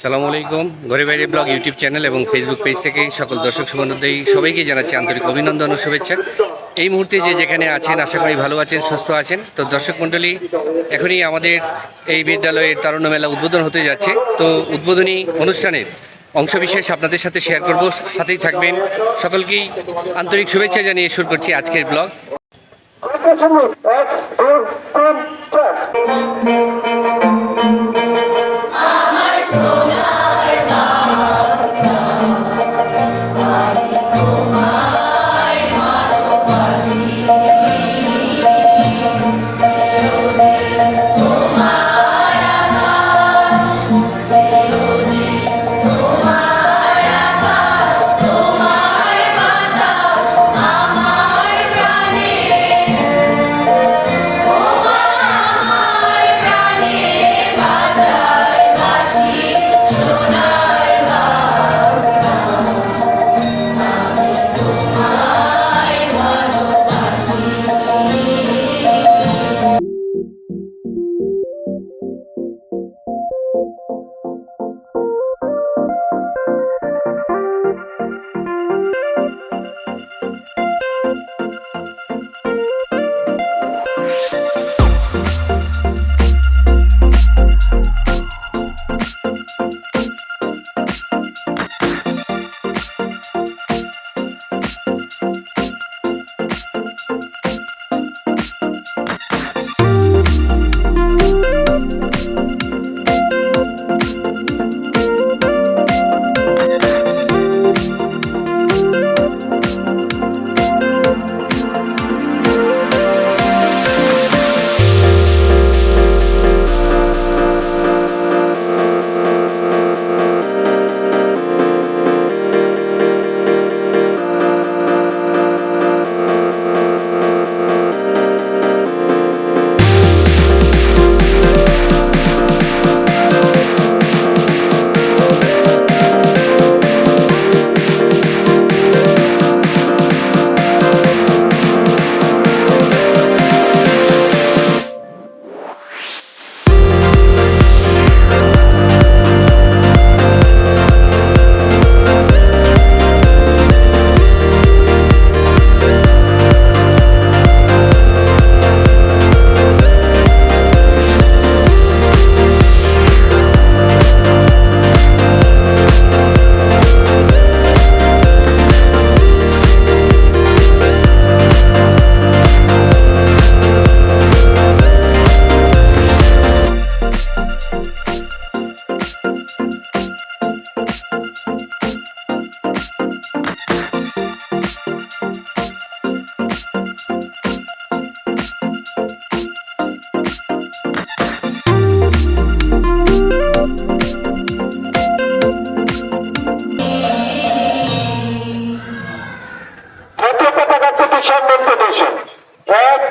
সালামু আলাইকুম। ঘরে বাইরে ব্লগ, ইউটিউব চ্যানেল এবং ফেসবুক পেজ থেকে সকল দর্শক সুবন্ধুদের সবাইকে জানাচ্ছি আন্তরিক অভিনন্দন ও শুভেচ্ছা। এই মুহূর্তে যে যেখানে আছেন, আশা করি ভালো আছেন, সুস্থ আছেন। তো দর্শক মণ্ডলী, এখনই আমাদের এই বিদ্যালয়ের তারুণ্য মেলা উদ্বোধন হতে যাচ্ছে। তো উদ্বোধনী অনুষ্ঠানের অংশবিশেষ আপনাদের সাথে শেয়ার করব। সাথেই থাকবেন সকলকেই আন্তরিক শুভেচ্ছা জানিয়ে শুরু করছি আজকের ব্লগ। সম্পর্ক দর্শন এক